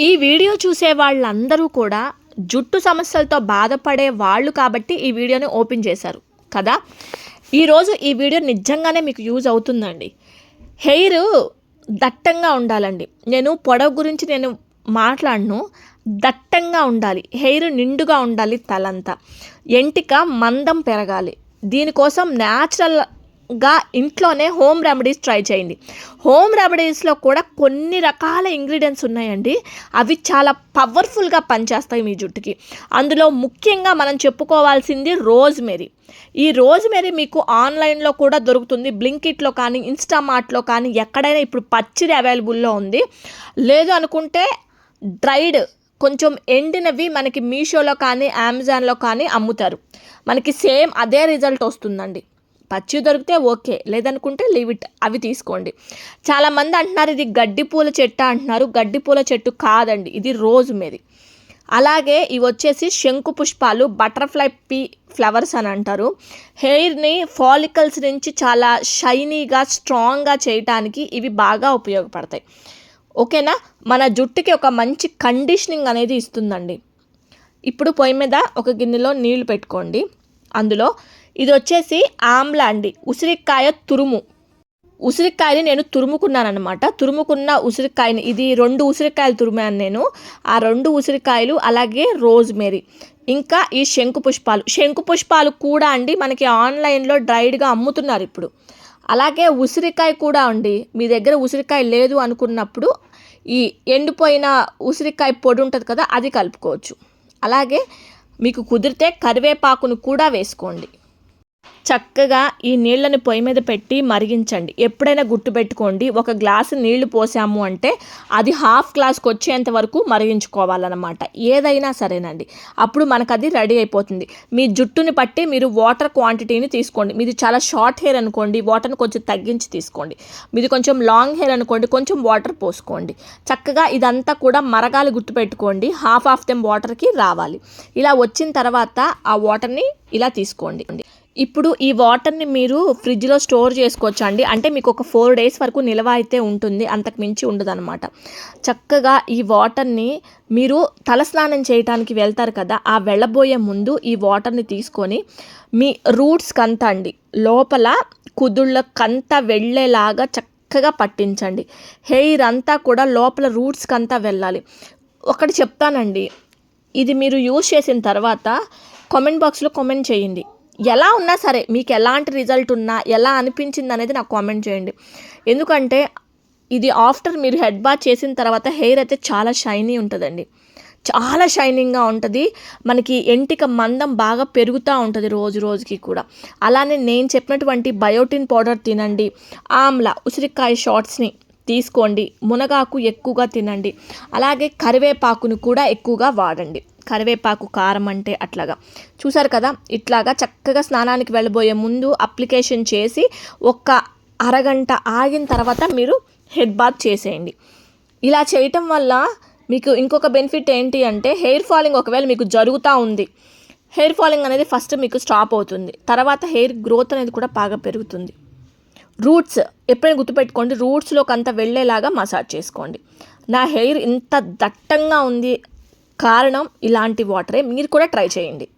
ఈ వీడియో చూసే వాళ్ళందరూ కూడా జుట్టు సమస్యలతో బాధపడే వాళ్ళు కాబట్టి ఈ వీడియోని ఓపెన్ చేశారు. కదా? ఈరోజు ఈ వీడియో నిజంగానే మీకు యూజ్ అవుతుందండి. హెయిర్ దట్టంగా ఉండాలండి. నేను పొడవు గురించి నేను మాట్లాడను. దట్టంగా ఉండాలి. హెయిర్ నిండుగా ఉండాలి తలంతా. ఎంటిక మందం పెరగాలి. దీనికోసం గా ఇంట్లోనే హోమ్ రెమెడీస్ ట్రై చేయండి. హోమ్ రెమెడీస్లో కూడా కొన్ని రకాల ఇంగ్రీడియంట్స్ ఉన్నాయండి. అవి చాలా పవర్ఫుల్గా పనిచేస్తాయి మీ జుట్టుకి. అందులో ముఖ్యంగా మనం చెప్పుకోవాల్సింది రోజ్మెరీ ఈ రోజ్మెరీ మీకు ఆన్లైన్లో కూడా దొరుకుతుంది. బ్లింకిట్లో కానీ ఇన్స్టామార్ట్లో కానీ ఎక్కడైనా ఇప్పుడు పచ్చిడి అవైలబుల్లో ఉంది. లేదు అనుకుంటే డ్రైడ్ కొంచెం ఎండినవి మనకి మీషోలో కానీ అమెజాన్లో కానీ అమ్ముతారు. మనకి సేమ్ అదే రిజల్ట్ వస్తుందండి. పచ్చి దొరికితే ఓకే లేదనుకుంటే లీవ్ ఇట్ అవి తీసుకోండి. చాలామంది అంటున్నారు ఇది గడ్డి పూల చెట్టు అంటున్నారు గడ్డి పూల చెట్టు కాదండి ఇది రోజు మీది. అలాగే ఇవి వచ్చేసి శంకు పుష్పాలు బటర్ఫ్లై పీ ఫ్లవర్స్ అని అంటారు. హెయిర్ని ఫాలికల్స్ నుంచి చాలా షైనీగా స్ట్రాంగ్గా చేయటానికి ఇవి బాగా ఉపయోగపడతాయి. ఓకేనా? మన జుట్టుకి ఒక మంచి కండిషనింగ్ అనేది ఇస్తుందండి. ఇప్పుడు పొయ్యి మీద ఒక గిన్నెలో నీళ్ళు పెట్టుకోండి. అందులో ఇది వచ్చేసి ఆమ్ల అండి. ఉసిరికాయ తురుము. ఉసిరికాయని నేను తురుముకున్నాను అనమాట తురుముకున్న ఉసిరికాయని ఇది రెండు ఉసిరికాయలు తురిమాను నేను. ఆ రెండు ఉసిరికాయలు అలాగే రోజ్మేరీ. ఇంకా ఈ శంకు పుష్పాలు. శంకు పుష్పాలు కూడా అండి మనకి ఆన్లైన్లో డ్రైడ్గా అమ్ముతున్నారు ఇప్పుడు. అలాగే ఉసిరికాయ కూడా అండి. మీ దగ్గర ఉసిరికాయ లేదు అనుకున్నప్పుడు ఈ ఎండిపోయిన ఉసిరికాయ పొడి ఉంటుంది కదా అది కలుపుకోవచ్చు. అలాగే మీకు కుదిరితే కరివేపాకును కూడా వేసుకోండి. చక్కగా ఈ నీళ్ళని పొయ్యి మీద పెట్టి మరిగించండి. ఎప్పుడైనా గుర్తుపెట్టుకోండి ఒక గ్లాసు నీళ్ళు పోసాము అంటే అది హాఫ్ గ్లాస్కి వచ్చేంత వరకు మరిగించుకోవాలన్నమాట. ఏదైనా సరేనండి. అప్పుడు మనకు అది రెడీ అయిపోతుంది. మీ జుట్టుని బట్టి మీరు వాటర్ క్వాంటిటీని తీసుకోండి. మీది చాలా షార్ట్ హెయిర్ అనుకోండి వాటర్ని కొంచెం తగ్గించి తీసుకోండి. మీది కొంచెం లాంగ్ హెయిర్ అనుకోండి కొంచెం వాటర్ పోసుకోండి. చక్కగా ఇదంతా కూడా మరగాలి గుర్తుపెట్టుకోండి హాఫ్ ఆఫ్ దెమ్ వాటర్కి రావాలి. ఇలా వచ్చిన తర్వాత ఆ వాటర్ని ఇలా తీసుకోండి. ఇప్పుడు ఈ వాటర్ని మీరు ఫ్రిడ్జ్లో స్టోర్ చేసుకోవచ్చు అండి అంటే మీకు ఒక ఫోర్ డేస్ వరకు నిల్వ అయితే ఉంటుంది. అంతకు మించి ఉండదన్నమాట. చక్కగా ఈ వాటర్ని మీరు తలస్నానం చేయటానికి వెళ్తారు కదా ఆ వెళ్ళబోయే ముందు ఈ వాటర్ని తీసుకొని మీ రూట్స్కి అంతా అండి లోపల కుదుళ్ళకంతా వెళ్ళేలాగా చక్కగా పట్టించండి. హెయిర్ అంతా కూడా లోపల రూట్స్కి అంతా వెళ్ళాలి. ఒకటి చెప్తానండి. ఇది మీరు యూజ్ చేసిన తర్వాత కామెంట్ బాక్స్లో కామెంట్ చేయండి. ఎలా ఉన్నా సరే మీకు ఎలాంటి రిజల్ట్ ఉన్నా ఎలా అనిపించింది అనేది నాకు కామెంట్ చేయండి. ఎందుకంటే ఇది ఆఫ్టర్ మీరు హెడ్ బాత్ చేసిన తర్వాత హెయిర్ అయితే చాలా షైనీ ఉంటుందండి. చాలా షైనింగ్గా ఉంటుంది. మనకి ఎంటిక మందం బాగా పెరుగుతూ ఉంటుంది రోజు రోజుకి కూడా. అలానే నేను చెప్పినటువంటి బయోటిన్ పౌడర్ తినండి. ఆమ్ల ఉసిరికాయ షార్ట్స్ని తీసుకోండి. మునగాకు ఎక్కువగా తినండి. అలాగే కరివేపాకును కూడా ఎక్కువగా వాడండి. కరివేపాకు కారం అంటే అట్లాగా. చూసారు కదా? ఇట్లాగా చక్కగా స్నానానికి వెళ్ళబోయే ముందు అప్లికేషన్ చేసి ఒక్క అరగంట ఆగిన తర్వాత మీరు హెడ్ బాత్ చేసేయండి. ఇలా చేయటం వల్ల మీకు ఇంకొక బెనిఫిట్ ఏంటి అంటే హెయిర్ ఫాలింగ్ ఒకవేళ మీకు జరుగుతూ ఉంది హెయిర్ ఫాలింగ్ అనేది ఫస్ట్ మీకు స్టాప్ అవుతుంది. తర్వాత హెయిర్ గ్రోత్ అనేది కూడా బాగా పెరుగుతుంది. రూట్స్ ఎప్పుడైనా గుర్తుపెట్టుకోండి రూట్స్లోకి అంతా వెళ్ళేలాగా మసాజ్ చేసుకోండి. నా హెయిర్ ఇంత దట్టంగా ఉంది కారణం ఇలాంటి వాటరే. మీరు కూడా ట్రై చేయండి.